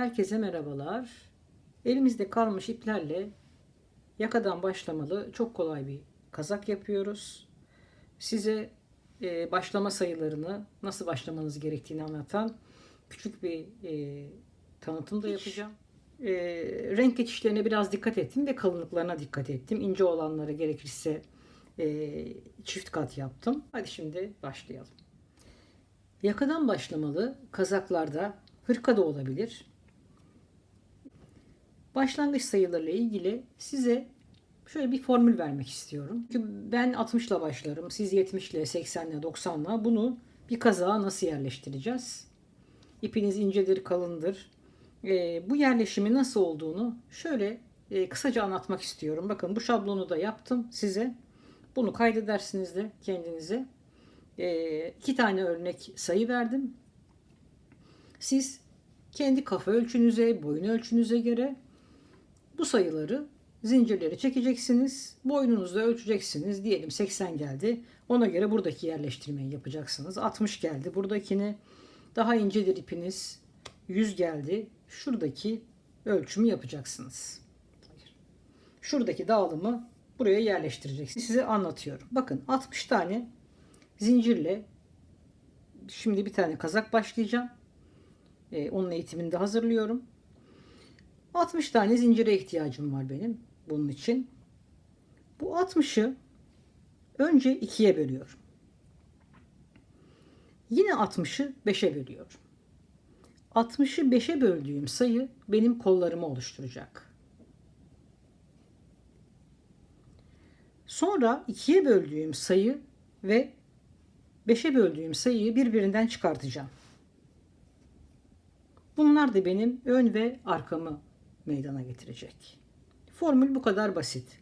Herkese merhabalar. Elimizde kalmış iplerle yakadan başlamalı çok kolay bir kazak yapıyoruz. Size e, başlama sayılarını, nasıl başlamanız gerektiğini anlatan küçük bir e, tanıtım da yapacağım. E, renk geçişlerine biraz dikkat ettim ve kalınlıklarına dikkat ettim. İnce olanları gerekirse e, çift kat yaptım. Hadi şimdi başlayalım. Yakadan başlamalı kazaklarda hırka da olabilir. Başlangıç sayılarıyla ilgili size şöyle bir formül vermek istiyorum. Çünkü ben 60 ile başlarım. Siz 70 ile, 80 ile, 90 ile bunu bir kazağa nasıl yerleştireceğiz? İpiniz incedir, kalındır. Ee, bu yerleşimi nasıl olduğunu şöyle e, kısaca anlatmak istiyorum. Bakın bu şablonu da yaptım size. Bunu kaydedersiniz de kendinize. E, iki tane örnek sayı verdim. Siz kendi kafa ölçünüze, boyun ölçünüze göre bu sayıları zincirleri çekeceksiniz. Boynunuzda ölçeceksiniz. Diyelim 80 geldi. Ona göre buradaki yerleştirmeyi yapacaksınız. 60 geldi. Buradakini daha incedir ipiniz. 100 geldi. Şuradaki ölçümü yapacaksınız. Şuradaki dağılımı buraya yerleştireceksiniz. Size anlatıyorum. Bakın 60 tane zincirle şimdi bir tane kazak başlayacağım. Ee, onun eğitimini de hazırlıyorum. 60 tane zincire ihtiyacım var benim bunun için. Bu 60'ı önce 2'ye bölüyorum. Yine 60'ı 5'e bölüyorum. 60'ı 5'e böldüğüm sayı benim kollarımı oluşturacak. Sonra 2'ye böldüğüm sayı ve 5'e böldüğüm sayıyı birbirinden çıkartacağım. Bunlar da benim ön ve arkamı meydana getirecek. Formül bu kadar basit.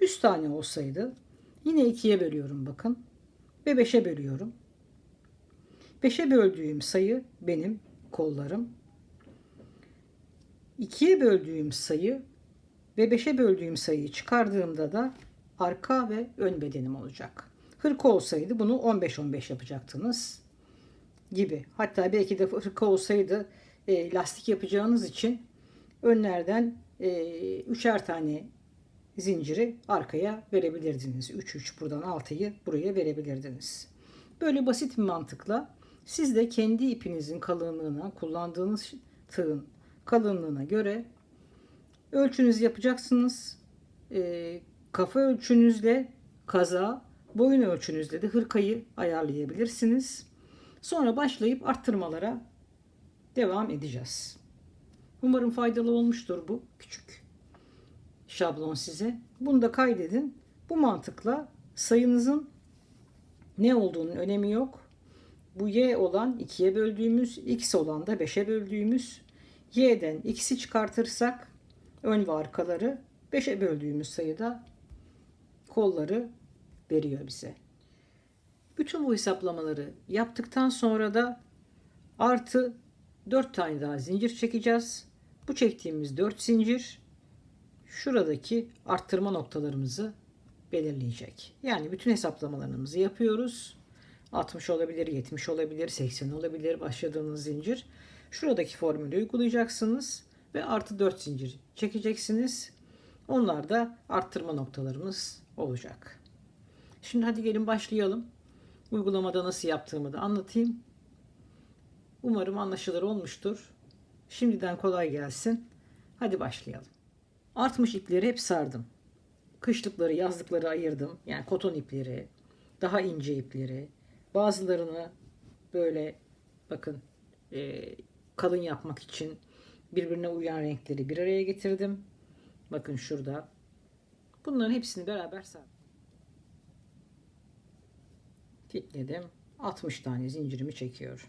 100 tane olsaydı yine 2'ye bölüyorum bakın ve 5'e bölüyorum. 5'e böldüğüm sayı benim kollarım. 2'ye böldüğüm sayı ve 5'e böldüğüm sayıyı çıkardığımda da arka ve ön bedenim olacak. Hırka olsaydı bunu 15-15 yapacaktınız gibi. Hatta belki de hırka olsaydı e, lastik yapacağınız için önlerden e, üçer tane zinciri arkaya verebilirdiniz. 3 3 buradan 6'yı buraya verebilirdiniz. Böyle basit bir mantıkla siz de kendi ipinizin kalınlığına, kullandığınız tığın kalınlığına göre ölçünüzü yapacaksınız. E, kafa ölçünüzle kaza, boyun ölçünüzle de hırkayı ayarlayabilirsiniz. Sonra başlayıp arttırmalara devam edeceğiz. Umarım faydalı olmuştur bu küçük şablon size. Bunu da kaydedin. Bu mantıkla sayınızın ne olduğunun önemi yok. Bu y olan 2'ye böldüğümüz, x olan da 5'e böldüğümüz y'den x'i çıkartırsak ön ve arkaları 5'e böldüğümüz sayıda kolları veriyor bize. Bütün bu hesaplamaları yaptıktan sonra da artı 4 tane daha zincir çekeceğiz. Bu çektiğimiz 4 zincir şuradaki arttırma noktalarımızı belirleyecek. Yani bütün hesaplamalarımızı yapıyoruz. 60 olabilir, 70 olabilir, 80 olabilir başladığınız zincir. Şuradaki formülü uygulayacaksınız ve artı 4 zincir çekeceksiniz. Onlar da arttırma noktalarımız olacak. Şimdi hadi gelin başlayalım. Uygulamada nasıl yaptığımı da anlatayım. Umarım anlaşılır olmuştur. Şimdiden kolay gelsin. Hadi başlayalım. Artmış ipleri hep sardım. Kışlıkları, yazlıkları ayırdım. Yani koton ipleri, daha ince ipleri. Bazılarını böyle bakın e, kalın yapmak için birbirine uyan renkleri bir araya getirdim. Bakın şurada. Bunların hepsini beraber sardım. Kilitledim. 60 tane zincirimi çekiyorum.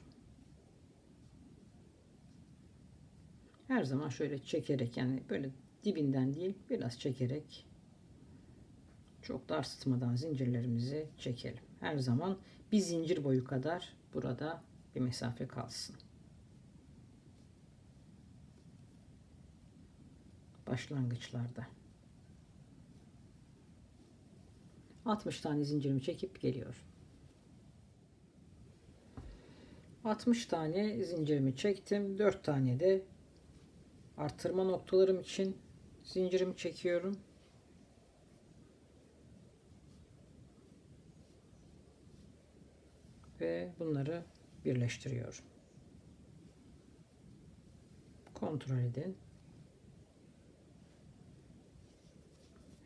Her zaman şöyle çekerek yani böyle dibinden değil biraz çekerek çok dar sıtmadan zincirlerimizi çekelim. Her zaman bir zincir boyu kadar burada bir mesafe kalsın. Başlangıçlarda. 60 tane zincirimi çekip geliyorum. 60 tane zincirimi çektim. 4 tane de Artırma noktalarım için zincirimi çekiyorum. Ve bunları birleştiriyorum. Kontrol edin.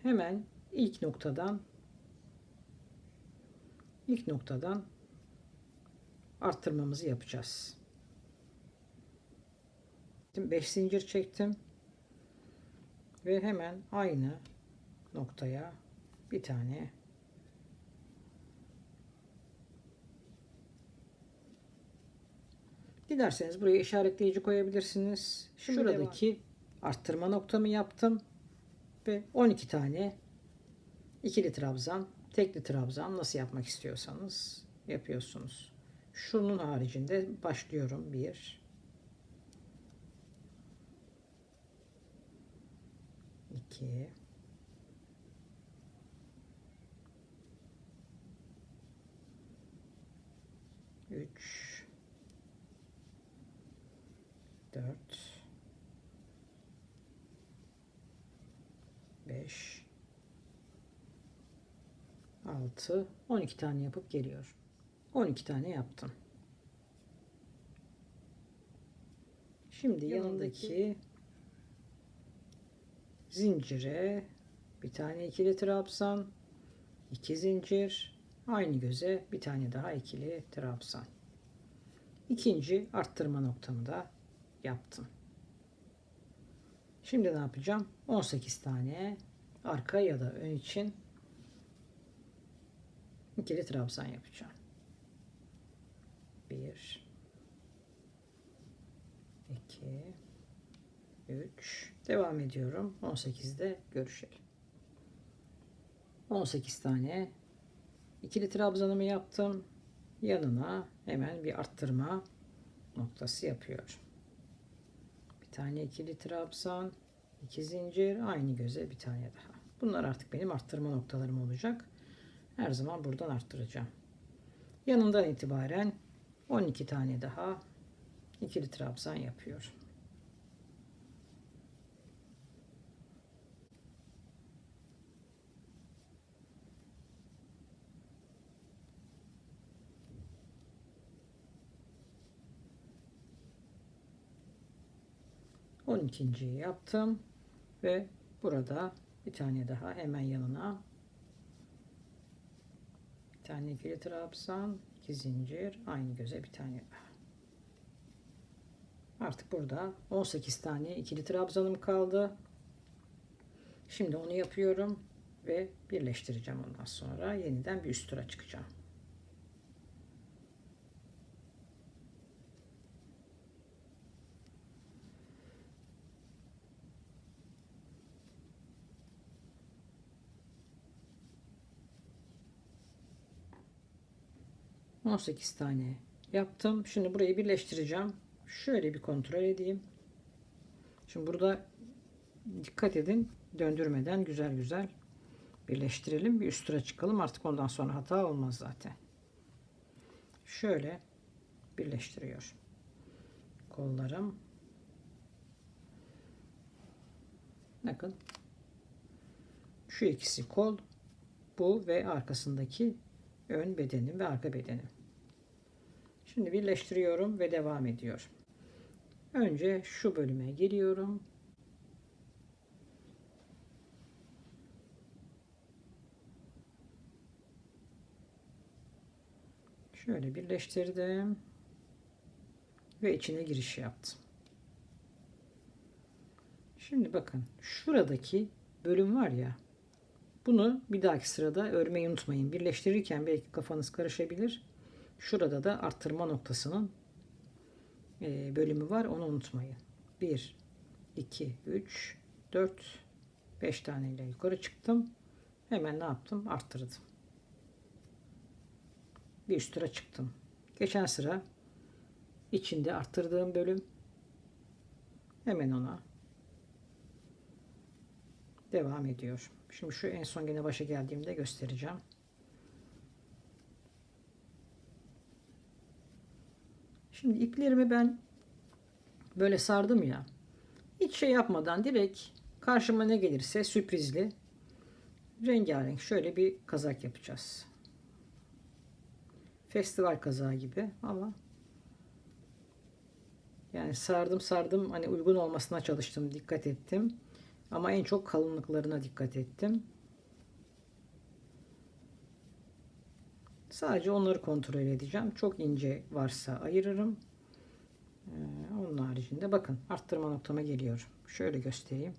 Hemen ilk noktadan ilk noktadan arttırmamızı yapacağız. 5 zincir çektim ve hemen aynı noktaya bir tane Dilerseniz buraya işaretleyici koyabilirsiniz. Şimdi Şuradaki arttırma noktamı yaptım ve 12 tane ikili trabzan, tekli trabzan nasıl yapmak istiyorsanız yapıyorsunuz. Şunun haricinde başlıyorum. 1 2 3 4 5 6 12 tane yapıp geliyor. 12 tane yaptım. Şimdi Yanındaki- yanındaki zincire bir tane ikili trabzan, iki zincir, aynı göze bir tane daha ikili trabzan. İkinci arttırma noktamı da yaptım. Şimdi ne yapacağım? 18 tane arka ya da ön için ikili trabzan yapacağım. 1 2 3 devam ediyorum. 18'de görüşelim. 18 tane ikili trabzanımı yaptım. Yanına hemen bir arttırma noktası yapıyorum. Bir tane ikili trabzan, iki zincir, aynı göze bir tane daha. Bunlar artık benim arttırma noktalarım olacak. Her zaman buradan arttıracağım. Yanından itibaren 12 tane daha ikili trabzan yapıyorum. On ikinciyi yaptım ve burada bir tane daha hemen yanına bir tane ikili trabzan, iki zincir, aynı göze bir tane. Artık burada 18 tane ikili trabzanım kaldı. Şimdi onu yapıyorum ve birleştireceğim ondan sonra yeniden bir üst tura çıkacağım. On sekiz tane yaptım. Şimdi burayı birleştireceğim. Şöyle bir kontrol edeyim. Şimdi burada dikkat edin döndürmeden güzel güzel birleştirelim. Bir üst tura çıkalım. Artık ondan sonra hata olmaz zaten. Şöyle birleştiriyor. Kollarım. Bakın. Şu ikisi kol. Bu ve arkasındaki ön bedenim ve arka bedenim. Şimdi birleştiriyorum ve devam ediyorum. Önce şu bölüme geliyorum. Şöyle birleştirdim. Ve içine giriş yaptım. Şimdi bakın şuradaki bölüm var ya bunu bir dahaki sırada örmeyi unutmayın. Birleştirirken belki kafanız karışabilir. Şurada da arttırma noktasının e, bölümü var. Onu unutmayın. 1, 2, 3, 4, 5 tane ile yukarı çıktım. Hemen ne yaptım? Arttırdım. Bir üst tura çıktım. Geçen sıra içinde arttırdığım bölüm hemen ona devam ediyor. Şimdi şu en son gene başa geldiğimde göstereceğim. Şimdi iplerimi ben böyle sardım ya. Hiç şey yapmadan direkt karşıma ne gelirse sürprizli rengarenk şöyle bir kazak yapacağız. Festival kazağı gibi ama yani sardım sardım hani uygun olmasına çalıştım dikkat ettim. Ama en çok kalınlıklarına dikkat ettim. Sadece onları kontrol edeceğim. Çok ince varsa ayırırım. Ee, onun haricinde bakın arttırma noktama geliyorum. Şöyle göstereyim.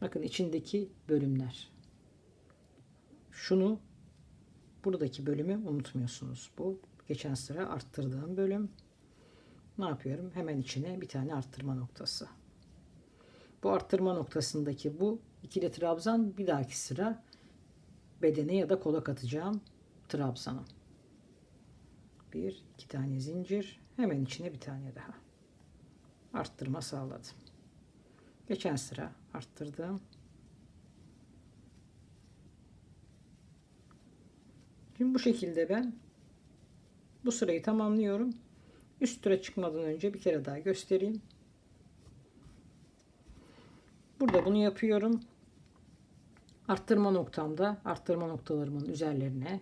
Bakın içindeki bölümler. Şunu buradaki bölümü unutmuyorsunuz. Bu geçen sıra arttırdığım bölüm. Ne yapıyorum? Hemen içine bir tane arttırma noktası. Bu arttırma noktasındaki bu ikili trabzan bir dahaki sıra bedene ya da kola katacağım trabzanım. Bir, iki tane zincir. Hemen içine bir tane daha. Arttırma sağladım. Geçen sıra arttırdım. Şimdi bu şekilde ben bu sırayı tamamlıyorum. Üst tura çıkmadan önce bir kere daha göstereyim. Burada bunu yapıyorum. Arttırma noktamda arttırma noktalarımın üzerlerine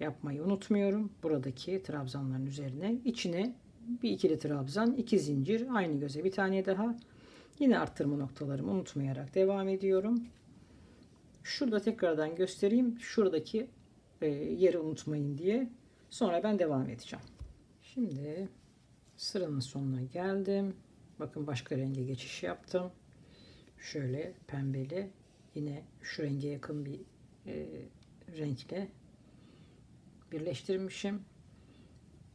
yapmayı unutmuyorum. Buradaki trabzanların üzerine içine bir ikili trabzan, iki zincir, aynı göze bir tane daha. Yine arttırma noktalarımı unutmayarak devam ediyorum. Şurada tekrardan göstereyim. Şuradaki e, yeri unutmayın diye. Sonra ben devam edeceğim. Şimdi sıranın sonuna geldim. Bakın başka renge geçiş yaptım. Şöyle pembeli yine şu renge yakın bir e, renkle birleştirmişim.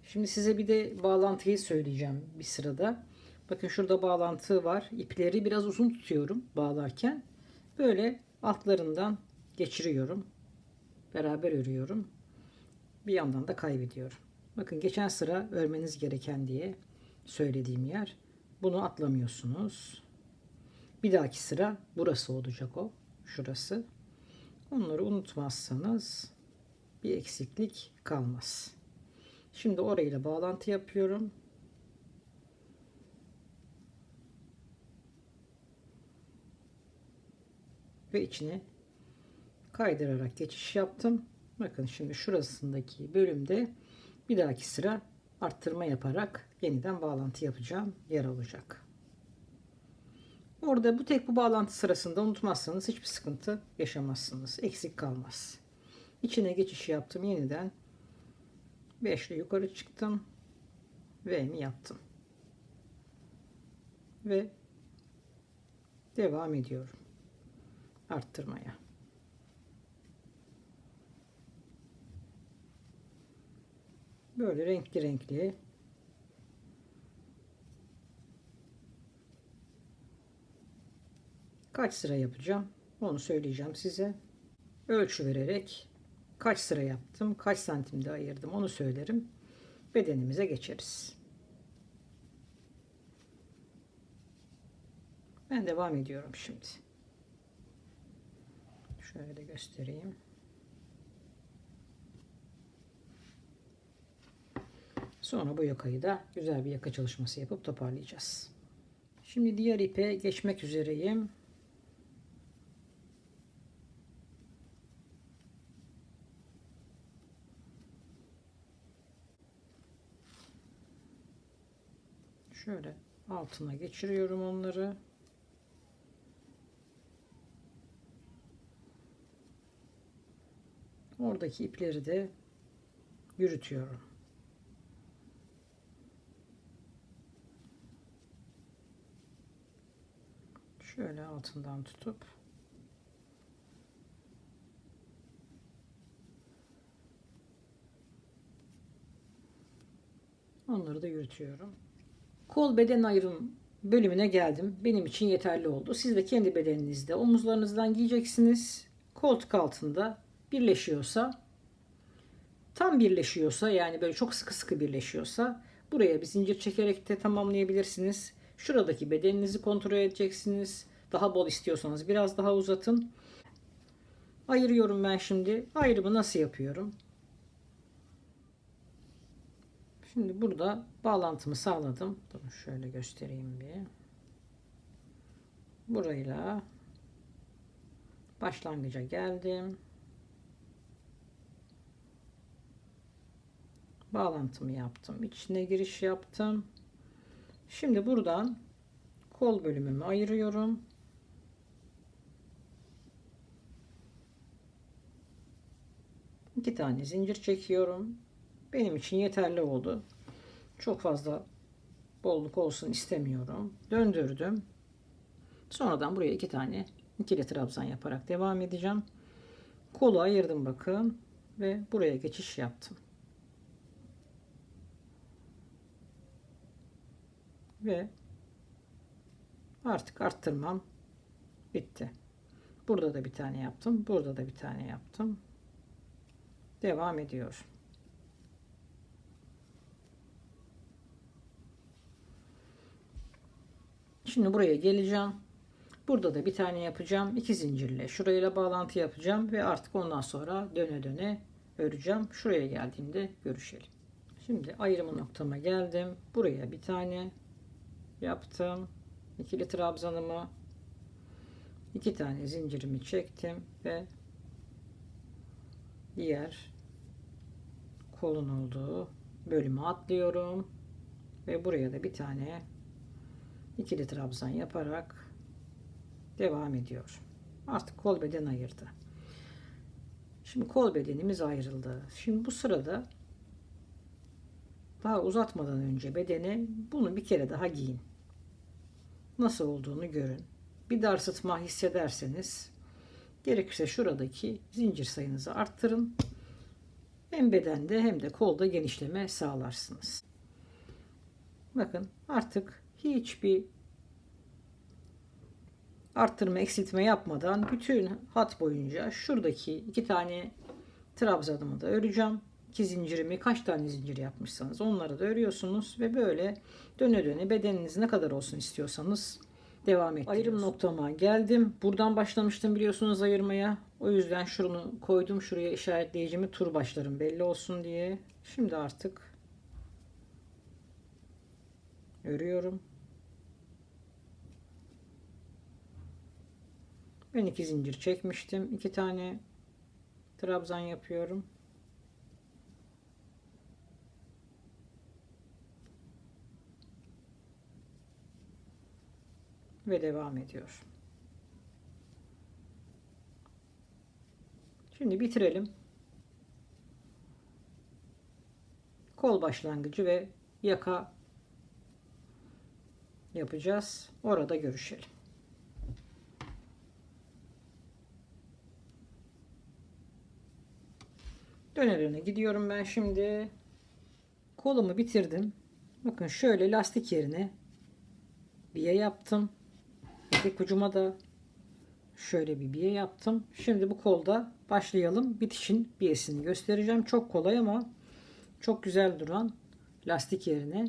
Şimdi size bir de bağlantıyı söyleyeceğim bir sırada. Bakın şurada bağlantı var. İpleri biraz uzun tutuyorum bağlarken. Böyle altlarından geçiriyorum. Beraber örüyorum. Bir yandan da kaybediyorum. Bakın geçen sıra örmeniz gereken diye söylediğim yer. Bunu atlamıyorsunuz. Bir dahaki sıra burası olacak o. Şurası. Onları unutmazsanız bir eksiklik kalmaz. Şimdi orayla bağlantı yapıyorum. Ve içine kaydırarak geçiş yaptım. Bakın şimdi şurasındaki bölümde bir dahaki sıra arttırma yaparak yeniden bağlantı yapacağım yer olacak. Orada bu tek bu bağlantı sırasında unutmazsanız hiçbir sıkıntı yaşamazsınız. Eksik kalmaz. İçine geçiş yaptım yeniden. 5 ile yukarı çıktım. Ve mi yaptım. Ve devam ediyorum. Arttırmaya. Böyle renkli renkli kaç sıra yapacağım onu söyleyeceğim size. Ölçü vererek kaç sıra yaptım, kaç santimde ayırdım onu söylerim. Bedenimize geçeriz. Ben devam ediyorum şimdi. Şöyle de göstereyim. Sonra bu yakayı da güzel bir yaka çalışması yapıp toparlayacağız. Şimdi diğer ipe geçmek üzereyim. Şöyle altına geçiriyorum onları. Oradaki ipleri de yürütüyorum. Şöyle altından tutup onları da yürütüyorum. Kol beden ayrım bölümüne geldim. Benim için yeterli oldu. Siz de kendi bedeninizde omuzlarınızdan giyeceksiniz. Koltuk altında birleşiyorsa tam birleşiyorsa yani böyle çok sıkı sıkı birleşiyorsa buraya bir zincir çekerek de tamamlayabilirsiniz. Şuradaki bedeninizi kontrol edeceksiniz. Daha bol istiyorsanız biraz daha uzatın. Ayırıyorum ben şimdi. Ayrımı nasıl yapıyorum? Şimdi burada bağlantımı sağladım. Durun şöyle göstereyim bir. burayla başlangıca geldim. Bağlantımı yaptım. İçine giriş yaptım. Şimdi buradan kol bölümümü ayırıyorum. İki tane zincir çekiyorum. Benim için yeterli oldu. Çok fazla bolluk olsun istemiyorum. Döndürdüm. Sonradan buraya iki tane ikili trabzan yaparak devam edeceğim. Kolu ayırdım bakın ve buraya geçiş yaptım. Ve artık arttırmam bitti. Burada da bir tane yaptım. Burada da bir tane yaptım. Devam ediyor. Şimdi buraya geleceğim. Burada da bir tane yapacağım. iki zincirle şurayla bağlantı yapacağım ve artık ondan sonra döne döne öreceğim. Şuraya geldiğimde görüşelim. Şimdi ayrımı noktama geldim. Buraya bir tane yaptım. İkili trabzanımı iki tane zincirimi çektim ve diğer kolun olduğu bölümü atlıyorum ve buraya da bir tane ikili trabzan yaparak devam ediyor. Artık kol beden ayırdı. Şimdi kol bedenimiz ayrıldı. Şimdi bu sırada daha uzatmadan önce bedeni bunu bir kere daha giyin. Nasıl olduğunu görün. Bir darsıtma hissederseniz gerekirse şuradaki zincir sayınızı arttırın. Hem bedende hem de kolda genişleme sağlarsınız. Bakın artık hiçbir arttırma eksiltme yapmadan bütün hat boyunca şuradaki iki tane trabzanımı da öreceğim. İki zincirimi kaç tane zincir yapmışsanız onları da örüyorsunuz ve böyle döne döne bedeniniz ne kadar olsun istiyorsanız devam ettiriyorsunuz. Ayrım noktama geldim. Buradan başlamıştım biliyorsunuz ayırmaya. O yüzden şunu koydum. Şuraya işaretleyicimi tur başlarım belli olsun diye. Şimdi artık örüyorum. Ben iki zincir çekmiştim. iki tane trabzan yapıyorum. Ve devam ediyor. Şimdi bitirelim. Kol başlangıcı ve yaka yapacağız. Orada görüşelim. Döne döne gidiyorum ben şimdi. Kolumu bitirdim. Bakın şöyle lastik yerine biye yaptım. Tek ucuma da şöyle bir biye yaptım. Şimdi bu kolda başlayalım. Bitişin biyesini göstereceğim. Çok kolay ama çok güzel duran lastik yerine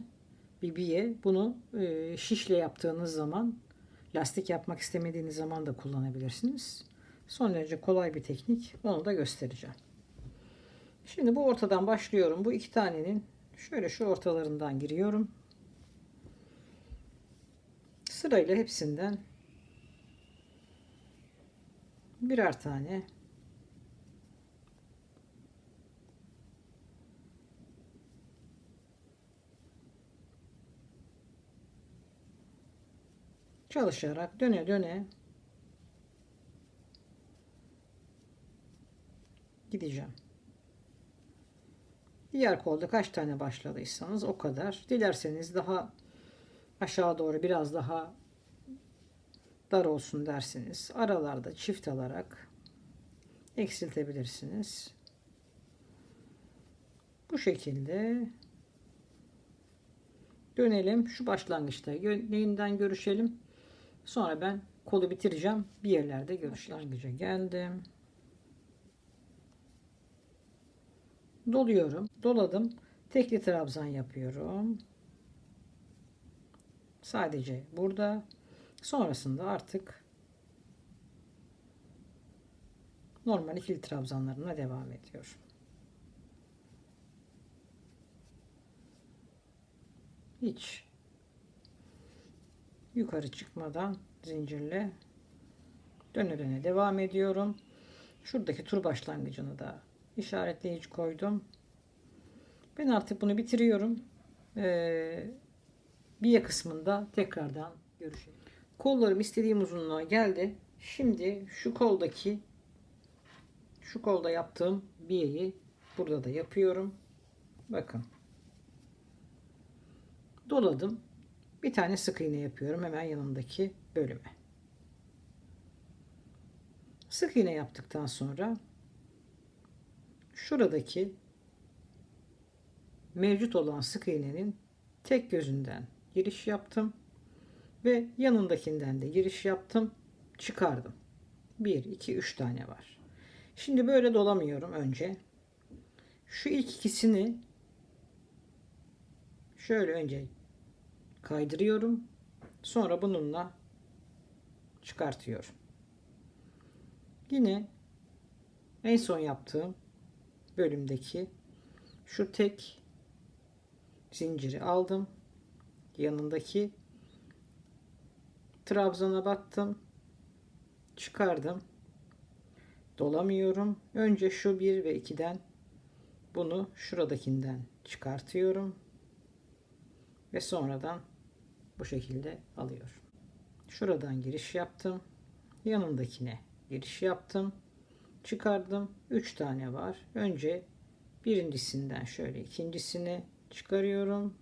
bir biye. Bunu e, şişle yaptığınız zaman lastik yapmak istemediğiniz zaman da kullanabilirsiniz. Son derece kolay bir teknik. Onu da göstereceğim. Şimdi bu ortadan başlıyorum. Bu iki tanenin şöyle şu ortalarından giriyorum. Sırayla hepsinden birer tane çalışarak döne döne gideceğim. Diğer kolda kaç tane başladıysanız o kadar. Dilerseniz daha aşağı doğru biraz daha dar olsun derseniz aralarda çift alarak eksiltebilirsiniz. Bu şekilde dönelim. Şu başlangıçta yeniden görüşelim. Sonra ben kolu bitireceğim. Bir yerlerde görüşelim. Başlangıca geldim. Doluyorum. Doladım. Tekli trabzan yapıyorum. Sadece burada. Sonrasında artık normal ikili trabzanlarına devam ediyor. Hiç yukarı çıkmadan zincirle döne döne devam ediyorum. Şuradaki tur başlangıcını da işaretleyici koydum. Ben artık bunu bitiriyorum. Ee, biye kısmında tekrardan görüşelim. Kollarım istediğim uzunluğa geldi. Şimdi şu koldaki şu kolda yaptığım biyeyi burada da yapıyorum. Bakın. Doladım. Bir tane sık iğne yapıyorum hemen yanındaki bölüme. Sık iğne yaptıktan sonra şuradaki mevcut olan sık iğnenin tek gözünden giriş yaptım ve yanındakinden de giriş yaptım çıkardım. 1 2 3 tane var. Şimdi böyle dolamıyorum önce. Şu ilk ikisini şöyle önce kaydırıyorum sonra bununla çıkartıyorum. Yine en son yaptığım bölümdeki şu tek zinciri aldım. Yanındaki trabzana battım. Çıkardım. Dolamıyorum. Önce şu 1 ve 2'den bunu şuradakinden çıkartıyorum. Ve sonradan bu şekilde alıyorum. Şuradan giriş yaptım. Yanındakine giriş yaptım. Çıkardım. 3 tane var. Önce birincisinden şöyle ikincisini çıkarıyorum.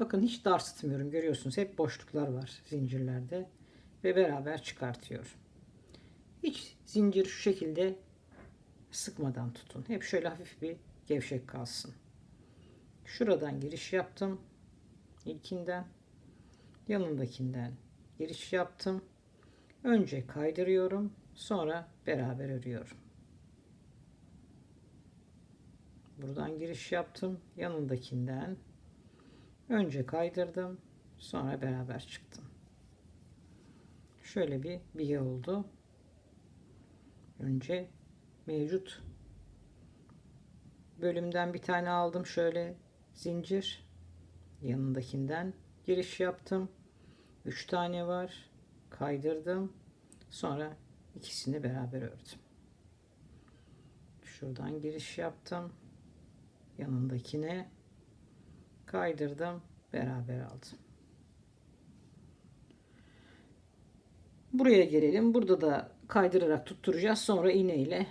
Bakın hiç dar sıtmıyorum. Görüyorsunuz hep boşluklar var zincirlerde. Ve beraber çıkartıyorum. Hiç zincir şu şekilde sıkmadan tutun. Hep şöyle hafif bir gevşek kalsın. Şuradan giriş yaptım. İlkinden yanındakinden giriş yaptım. Önce kaydırıyorum. Sonra beraber örüyorum. Buradan giriş yaptım. Yanındakinden önce kaydırdım. Sonra beraber çıktım. Şöyle bir biye oldu. Önce mevcut bölümden bir tane aldım. Şöyle zincir yanındakinden giriş yaptım. 3 tane var. Kaydırdım. Sonra ikisini beraber ördüm. Şuradan giriş yaptım yanındakine kaydırdım beraber aldım. Buraya gelelim. Burada da kaydırarak tutturacağız. Sonra iğne ile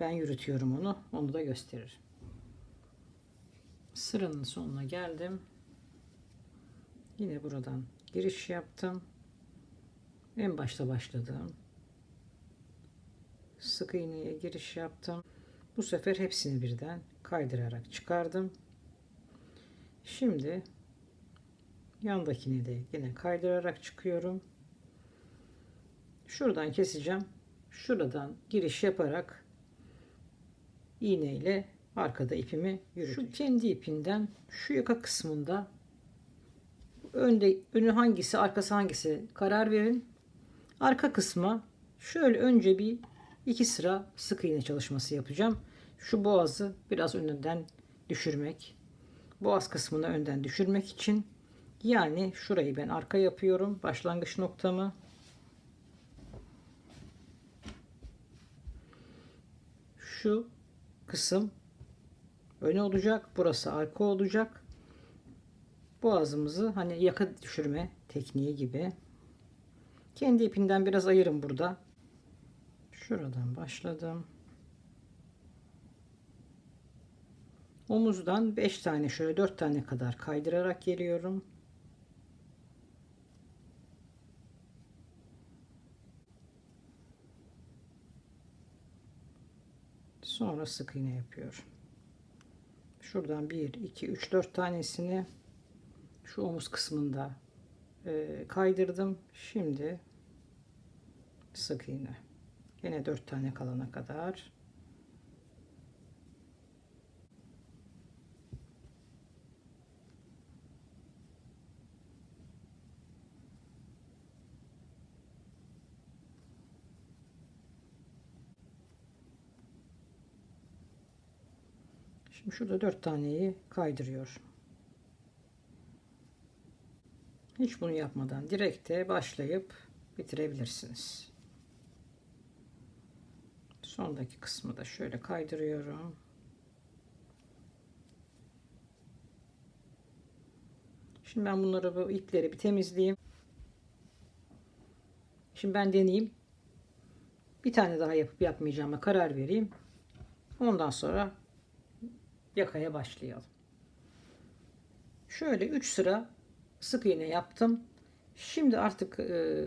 ben yürütüyorum onu. Onu da gösteririm. Sıranın sonuna geldim. Yine buradan giriş yaptım. En başta başladığım sık iğneye giriş yaptım. Bu sefer hepsini birden kaydırarak çıkardım. Şimdi yandakini de yine kaydırarak çıkıyorum. Şuradan keseceğim. Şuradan giriş yaparak iğne ile arkada ipimi yürüteceğim. Şu kendi ipinden şu yaka kısmında önde önü hangisi arkası hangisi karar verin. Arka kısma şöyle önce bir iki sıra sık iğne çalışması yapacağım şu boğazı biraz önden düşürmek. Boğaz kısmını önden düşürmek için yani şurayı ben arka yapıyorum. Başlangıç noktamı. Şu kısım öne olacak. Burası arka olacak. Boğazımızı hani yaka düşürme tekniği gibi. Kendi ipinden biraz ayırın burada. Şuradan başladım. Omuzdan 5 tane şöyle 4 tane kadar kaydırarak geliyorum. Sonra sık iğne yapıyorum. Şuradan 1 2 3 4 tanesini şu omuz kısmında e, kaydırdım. Şimdi sık iğne. Yine 4 tane kalana kadar Şimdi şurada dört taneyi kaydırıyor. Hiç bunu yapmadan direkte başlayıp bitirebilirsiniz. Sondaki kısmı da şöyle kaydırıyorum. Şimdi ben bunları bu ipleri bir temizleyeyim. Şimdi ben deneyeyim. Bir tane daha yapıp yapmayacağıma karar vereyim. Ondan sonra yakaya başlayalım. Şöyle 3 sıra sık iğne yaptım. Şimdi artık e,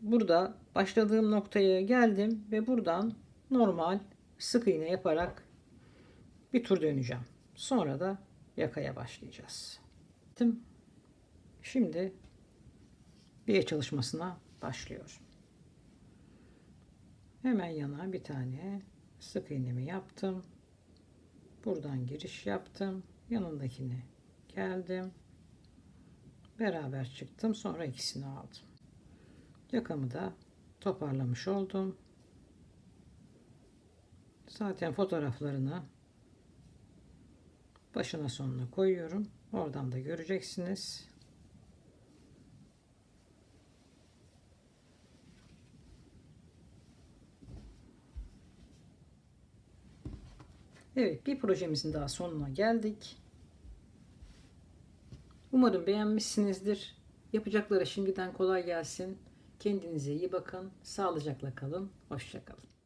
burada başladığım noktaya geldim ve buradan normal sık iğne yaparak bir tur döneceğim. Sonra da yakaya başlayacağız. Şimdi bir çalışmasına başlıyorum. Hemen yana bir tane sık iğnemi yaptım. Buradan giriş yaptım. Yanındakini geldim. Beraber çıktım. Sonra ikisini aldım. Yakamı da toparlamış oldum. Zaten fotoğraflarını başına sonuna koyuyorum. Oradan da göreceksiniz. Evet bir projemizin daha sonuna geldik. Umarım beğenmişsinizdir. Yapacaklara şimdiden kolay gelsin. Kendinize iyi bakın. Sağlıcakla kalın. Hoşçakalın.